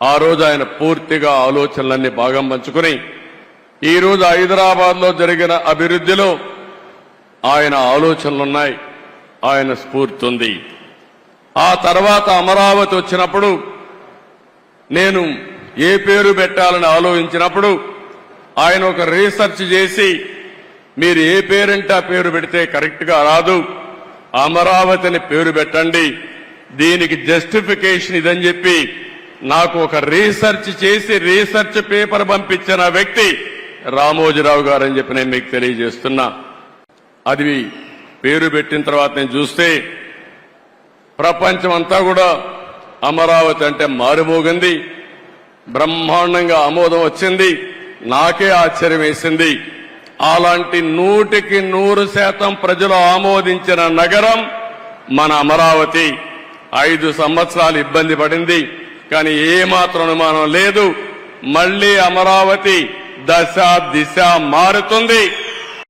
ఆ రోజు ఆయన పూర్తిగా ఆలోచనలన్నీ భాగం పంచుకుని ఈ రోజు హైదరాబాద్లో జరిగిన అభివృద్ధిలో ఆయన ఆలోచనలున్నాయి ఆయన స్ఫూర్తి ఉంది ఆ తర్వాత అమరావతి వచ్చినప్పుడు నేను ఏ పేరు పెట్టాలని ఆలోచించినప్పుడు ఆయన ఒక రీసెర్చ్ చేసి మీరు ఏ పేరంటే ఆ పేరు పెడితే కరెక్ట్గా రాదు అమరావతిని పేరు పెట్టండి దీనికి జస్టిఫికేషన్ ఇదని చెప్పి నాకు ఒక రీసెర్చ్ చేసి రీసెర్చ్ పేపర్ పంపించిన వ్యక్తి రామోజీరావు గారు అని చెప్పి నేను మీకు తెలియజేస్తున్నా. అది పేరు పెట్టిన తర్వాత నేను చూస్తే ప్రపంచం అంతా కూడా అమరావతి అంటే మారుమోగింది. బ్రహ్మాండంగా ఆమోదం వచ్చింది. నాకే ఆశ్చర్యం వేసింది. అలాంటి నూటికి నూరు శాతం ప్రజలు ఆమోదించిన నగరం మన అమరావతి. ఐదు సంవత్సరాలు ఇబ్బంది పడింది. కానీ ఏమాత్రం అనుమానం లేదు. మళ్ళీ అమరావతి దశ దిశ మారుతుంది.